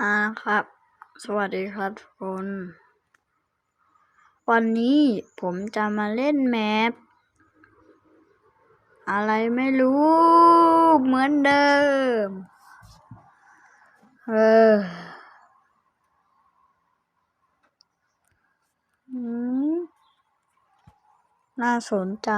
อ่าครับ สวัสดีครับทุกคน วันนี้ผมจะมาเล่นแมปอะไรไม่รู้ เหมือนเดิม เอออืมน่าสนใจ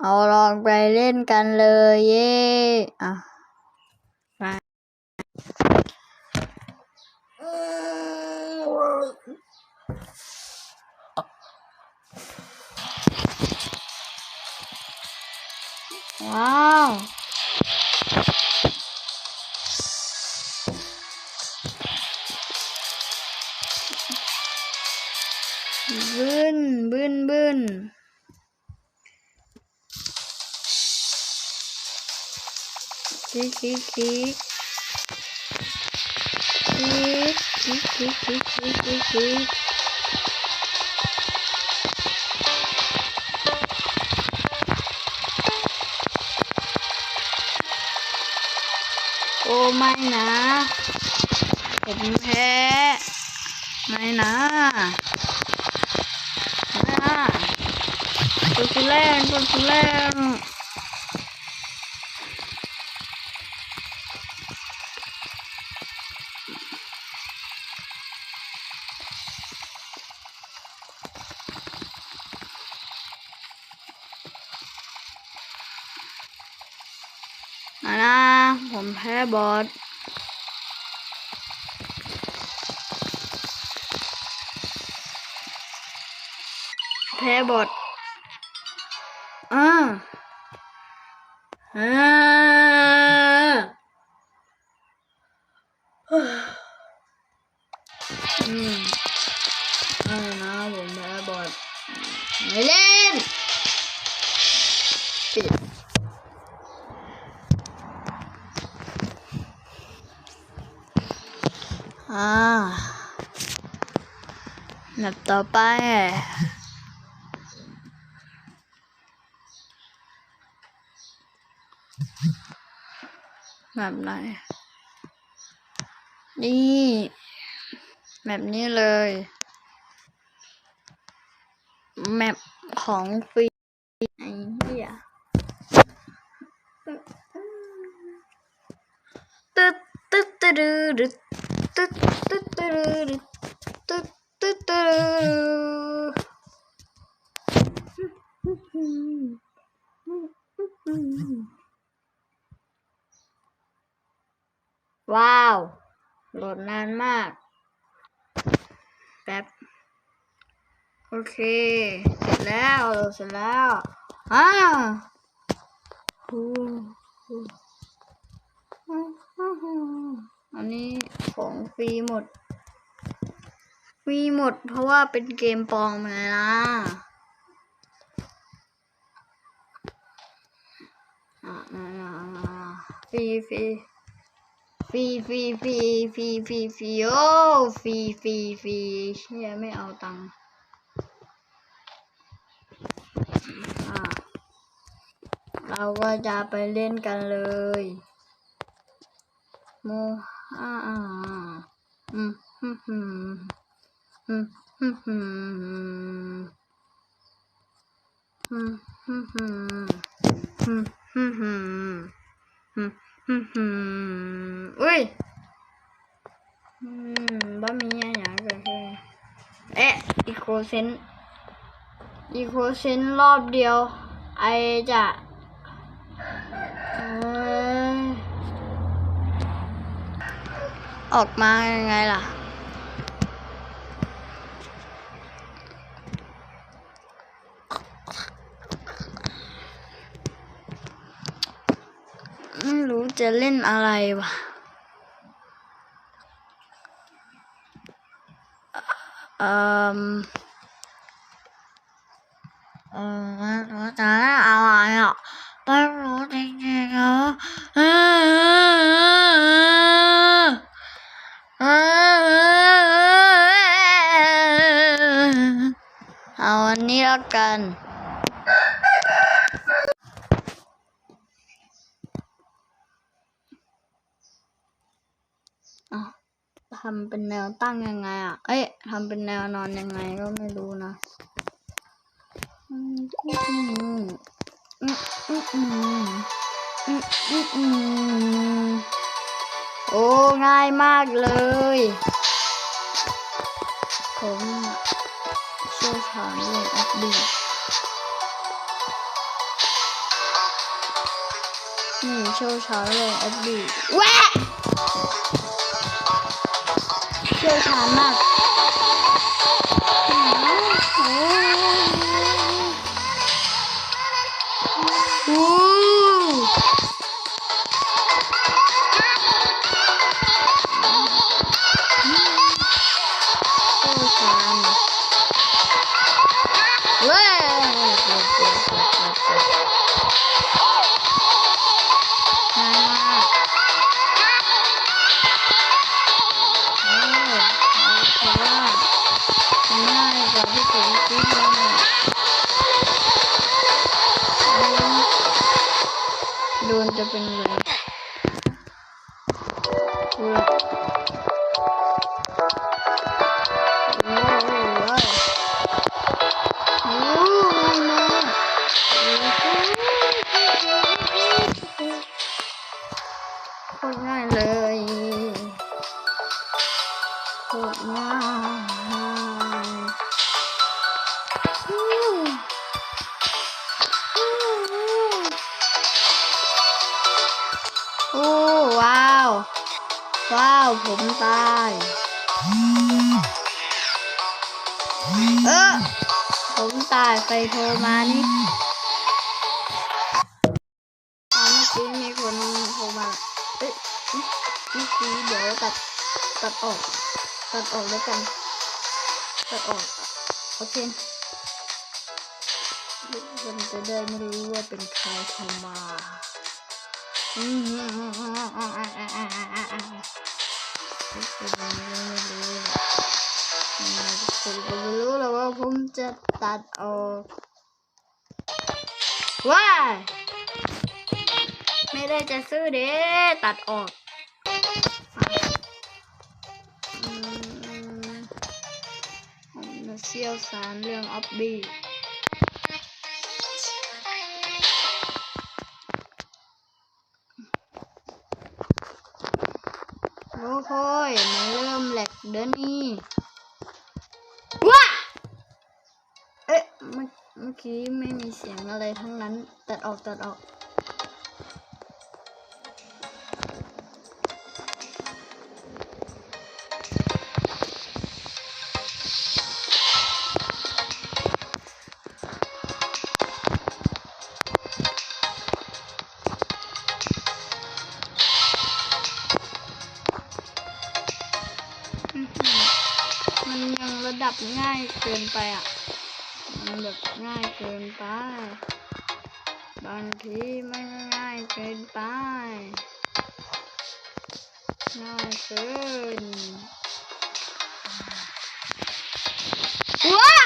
เอาลองไปเล่นกันเลย เย่อะ ว้าวบึ้นบึ้นบึ้นคลิกคลิกคลิก โอ้ไม่นะผมแพ้ไม่นะไม่นะกดกูเล่นกดกูเล่น นะ ผมแพ้บอสแพ้บทอ่าอ่าอืมอ่านะผมแพ้บทไม่เล่ แบบต่อไป แบบไหน นี่ แบบนี้เลย แมปของฟรีไอ้เหี้ยตึ๊ดตึ๊ดตึ๊ดตึ๊ดตึ๊ดตึ๊ดตึ๊ด ตึ๊ดตึ๊ดว้าวโหลดนานมากแป๊บโอเค เสร็จแล้วเสร็จแล้วอ่าฮู้ฮู้ฮู้ฮู้ฮู้อันนี้ของฟรีหมด ฟรีหมดเพราะว่าเป็นเกมปลอมไงล่ะอ่าอ่าอ่าอ่าฟรีฟรีฟรีฟรีฟรีฟรีฟรีฟรีโอ้ฟรีฟรีฟรีเชี่ยไม่เอาตังค์อะเราก็จะไปเล่นกันเลยโมอ่าอ่าอืม อุ้ยอืมบ่มีอะไรอย่างเกิดขึ้นเอ๊ะอีโคเซนอีโคเซนรอบเดียว ไอจะเอ้ยออกมายังไงล่ะ จะเล่นอะไรวะเอ่อเออไม่รู้จะเล่นอะไรอะไม่รู้จริงๆอะเออเออเอาอันนี้แล้วกัน แนวตั้งยังไงอะ เอ๊ะทำเป็นแนวนอนยังไงก็ไม่รู้นะโอ้ ง่ายมากเลย ผมชี่ยวชาญเรื่องแอปดีนี่เชี่ยวชาญเรื่องแอปดีแวะ 就惨了。 อย่างที่ผมคิดมาโดนจะเป็นไงเว้ยคนง่ายเลยายใครโทรมานี่อ๋อเมื่อกี้มีคนโทรมาเอ้ยเมื่อกี้เดี๋ยวตัดตัดออกตัดออกแล้วกันตัดออกโอเคคนจะได้ไม่รู้ว่าเป็นใครโทรมาอืมทุกคนไม่รู้อืมทุกคน ก็ไม่ว่าผมจะตัดออกว้ายไม่ได้จะซื้อเด้ตัดออกอืมผมจะเชี่ยวชาญเรื่องออฟบี้โอ้โหยมันเริ่มแหลกเดินนี่ กี้ไม่มีเสียงอะไรทั้งนั้น ตัดออกตัดออก มันยังระดับง่ายเกินไปอะ มันแบบง่ายเกินไป บางทีมันง่ายเกินไปง่ายเกินว้า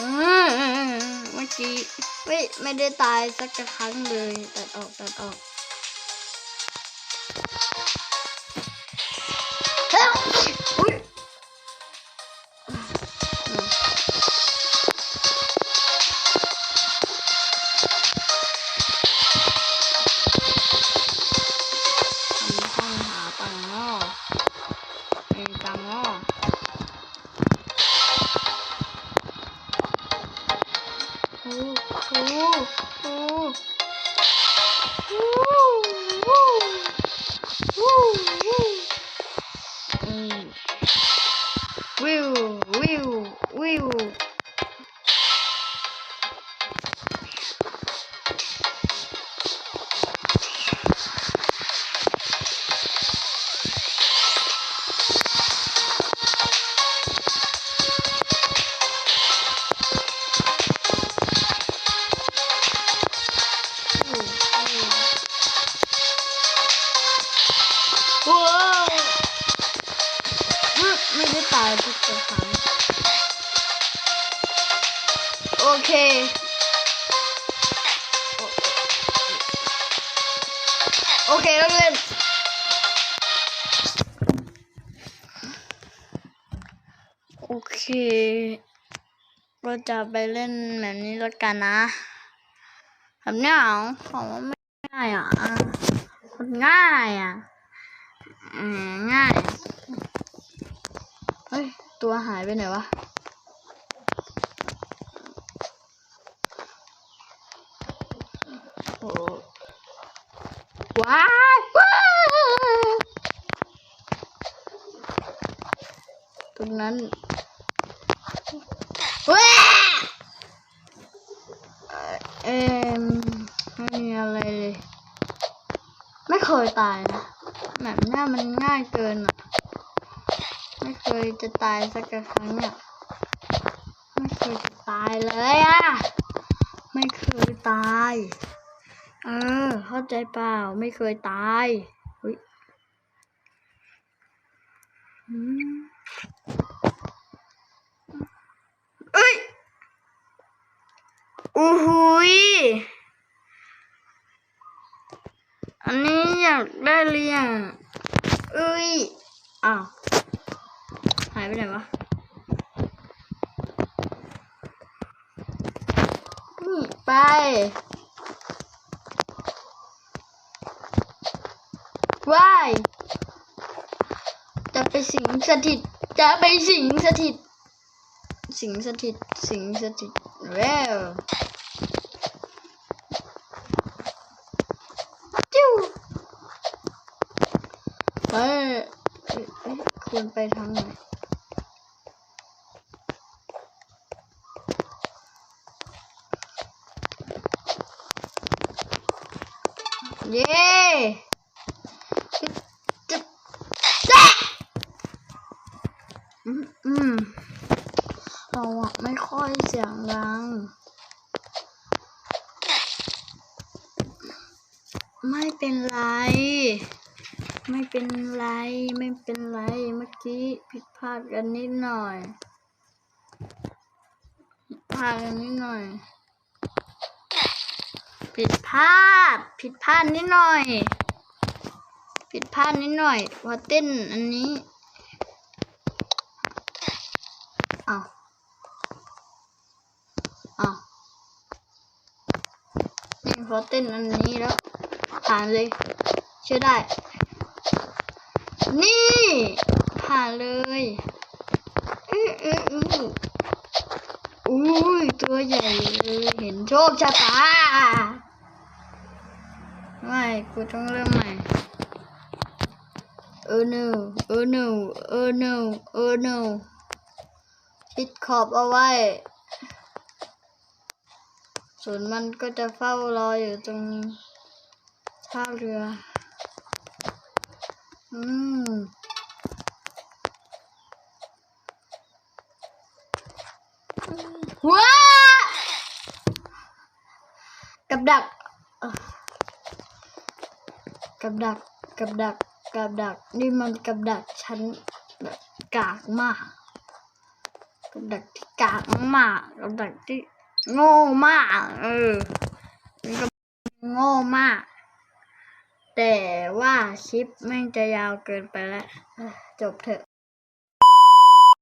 อืมเมื่อกี้ไม่ไม่ได้ตายสักครั้งเลย ตัดออกตัดออก โอเคต้องเล่นโอเค เราจะไปเล่นแบบนี้แล้วกันนะแบบนี้เหรอาขอาไม่ง่ายอะง่ายอะง่ายเฮ้ย ตัวหายไปไหนวะ ว้าวตรงนั้นว้าเอ็มไม่มีอะไรเลย ไม่เคยตายนะแบบเนี้ยมันง่ายเกินอะ ไม่เคยจะตายสักครั้งเนี่ยไม่เคยจะตายเลยอะ ไม่เคยตาย ออเข้าใจเปล่าไม่เคยตายอุ๊ยอืมเอ้ยอู้หุยอันนี้อยากได้เรียงเอ้ยอ้าวหายไปไหนวะนี่ไป ว้ายจะไปสิงสถิต จะไปสิงสถิต สิงสถิต สิงสถิตเร็วจิ้วไปเอ้ยควรไปทางไหน เย้จะจะอืมอืม เราอะไม่ค่อยเสียงดัง ไม่เป็นไร ไม่เป็นไร ไม่เป็นไร เมื่อกี้ผิดพลาดกันนิดหน่อยพลาดกันนิดหน่อย ผิดพลาด ผิดพลาดนิดหน่อย ผิดพลาดนิดหน่อยพอเต้นอันนี้เอาเอานี่พอเต้นอันนี้แล้วผ่านเลยเชื่อได้ นี่ ผ่านเลยอื้ออื้ออื้ออุ้ยตัวใหญ่เลยเห็นโชคชะตาไม่กูต้องเริ่มใหม่เออ no เออ no เออ no เออ no ชิดขอบเอาไว้ ส่วนมันก็จะเฝ้ารออยู่ตรงท่าเรือ อืมว้ากับดัก กับดัก กับดัก กับดัก นี่มันกับดักชั้นแบบกากมาก กับดักที่กากมากกับดักที่โง่มาก เออมันก็โง่มาก แต่ว่าคลิปแม่งจะยาวเกินไปแล้ว จบเถอะ